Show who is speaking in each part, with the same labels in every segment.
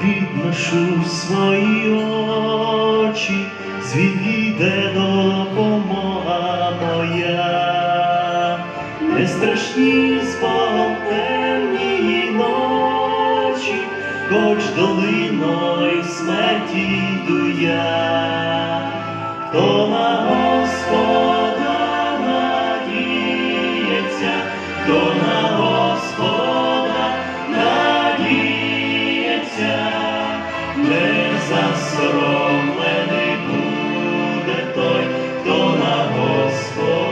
Speaker 1: підношу свої очі, звідки йде допомога моя, не страшні спотемні ночі, хоч долиною смерті йду я, хто на Господа надіється, хто на засоромлений буде той, хто на Господа.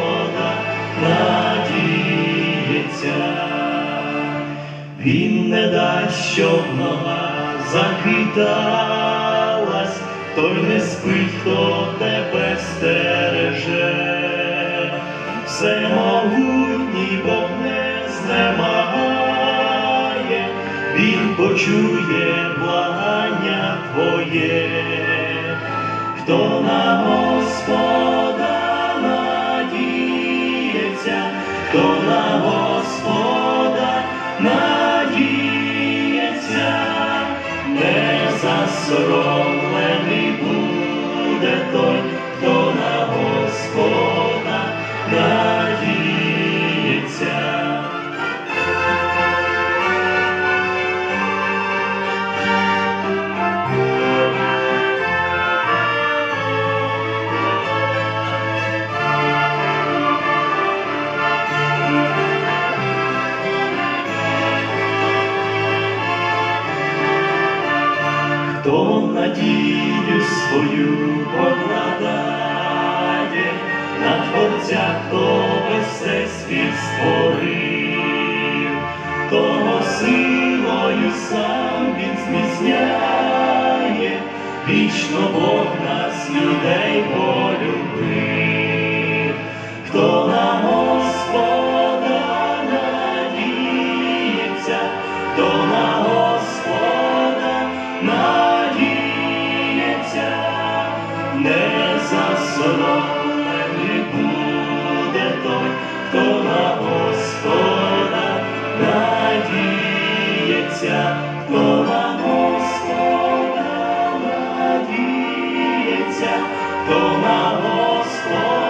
Speaker 1: Він не дасть, щоб нога захиталась, той не спить, хто тебе стереже. Всемогутній Бог не знемагає, Він почує хто на Господа надіється, хто на Господа надіється, не засоромлений буде той, хто на Господа надіється. Хто надію свою покладає на Творця, хто все світ створив, того силою сам він зміцняє, вічно Бог нас людей полюбив, надіється, хто Господа надіється, хто на Господа